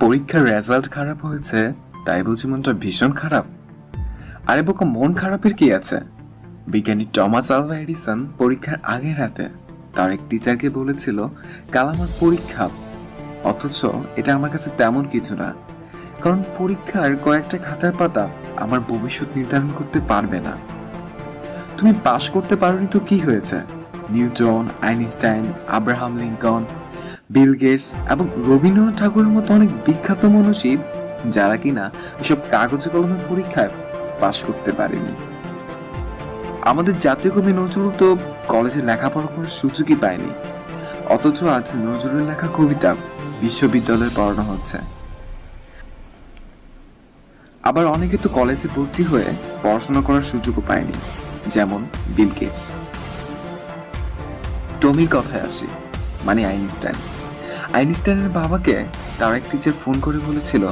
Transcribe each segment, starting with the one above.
পরীক্ষার রেজাল্ট খারাপ হয়েছে, তাই বুঝি মনটা ভীষণ খারাপ। আরে বোকা, মন খারাপের কি আছে? বিজ্ঞানী টমাস আলভা এডিসন পরীক্ষার আগের রাতে তার এক টিচারকে বলেছিল, কাল আমার পরীক্ষা। অথচ এটা আমার কাছে তেমন কিছু না, কারণ পরীক্ষার কয়েকটা খাতার পাতা আমার ভবিষ্যৎ নির্ধারণ করতে পারবে না। তুমি পাশ করতে পারোনি তো কি হয়েছে? Newton, Einstein, Abraham Lincoln, Bill Gates এবং রবীন্দ্রনাথ ঠাকুরের মতো অনেক বিখ্যাত মনীষী যারা কিনা এসব কাগজে কলমের পরীক্ষায় পাশ করতে পারেনি। আমাদের জাতীয় কবি নজরুল তো কলেজে লেখাপড়া করার সুযোগই পায়নি। অথচ আজ নজরুলের লেখা কবিতা বিশ্ববিদ্যালয়ে পড়ানো হচ্ছে। আবার অনেকে তো কলেজে ভর্তি হয়ে পড়াশোনা করার সুযোগও পায়নি। যেমন বিল গেটস টমির কথায় আসি মানে আইনস্টাইন আইনস্টাইনের বাবাকে তার এক টিচার ফোন করে বলেছিল,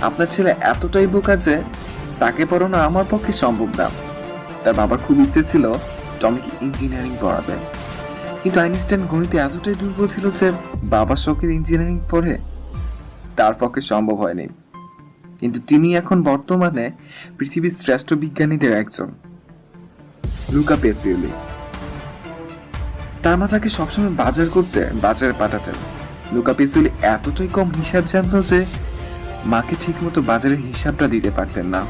আপনার ছেলে এতটাই বোকা যে তাকে পড়ানো আমার পক্ষে সম্ভব না। তার বাবার খুব ইচ্ছে ছিল টমিকে ইঞ্জিনিয়ারিং পড়াবে। কিন্তু আইনস্টাইন গণিতে এতটাই দুর্বল ছিল যে বাবার শখের ইঞ্জিনিয়ারিং পড়ে তার পক্ষে সম্ভব হয়নি। কিন্তু তিনি এখন বর্তমানে পৃথিবীর শ্রেষ্ঠ বিজ্ঞানীদের একজন। লুকা পেসিওলি তার মা তাকে সবসময় বাজার করতে, বাজারে পাঠাতেন। লুকা পেসিওলি এতটাই কম হিসাব জানতো যে, মাকে ঠিকমতো বাজারের হিসাবটা দিতে পারতেন না।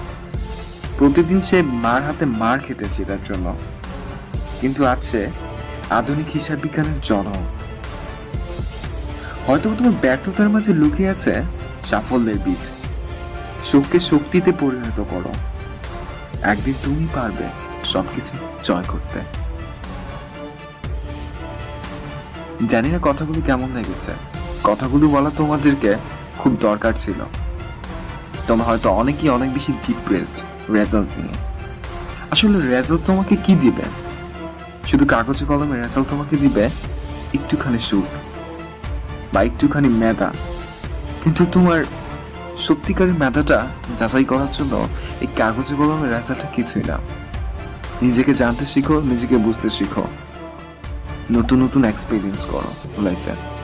প্রতিদিন সে মার হাতে মার খেতে সেটার জন্য। কিন্তু সে আধুনিক হিসাব বিজ্ঞানের জনক। হয়তো তোমার ব্যর্থতার মাঝে লুকিয়ে আছে সাফল্যের বীজ। শোককে শক্তিতে পরিণত করো। একদিন তুমি পারবে। সবকিছু জয় করতে। জানি না কথাগুলো কেমন লেগেছে। কথাগুলো বলা তোমাদেরকে খুব দরকার ছিল। তোমরা হয়তো অনেকেই অনেক বেশি ডিপ্রেসড রেজাল্ট নিয়ে। আসলে রেজাল্ট তোমাকে কি দিবে? শুধু কাগজে কলমে রেজাল্ট তোমাকে দিবে একটুখানি সুখ বা একটুখানি মেধা। কিন্তু তোমার সত্যিকারের মেধাটা যাচাই করার জন্য এই কাগজে কলমের রেজাল্টটা কিছুই না। নিজেকে জানতে শিখো নিজেকে বুঝতে শিখো। নতুন নতুন এক্সপিরিয়েন্স করো লাইফে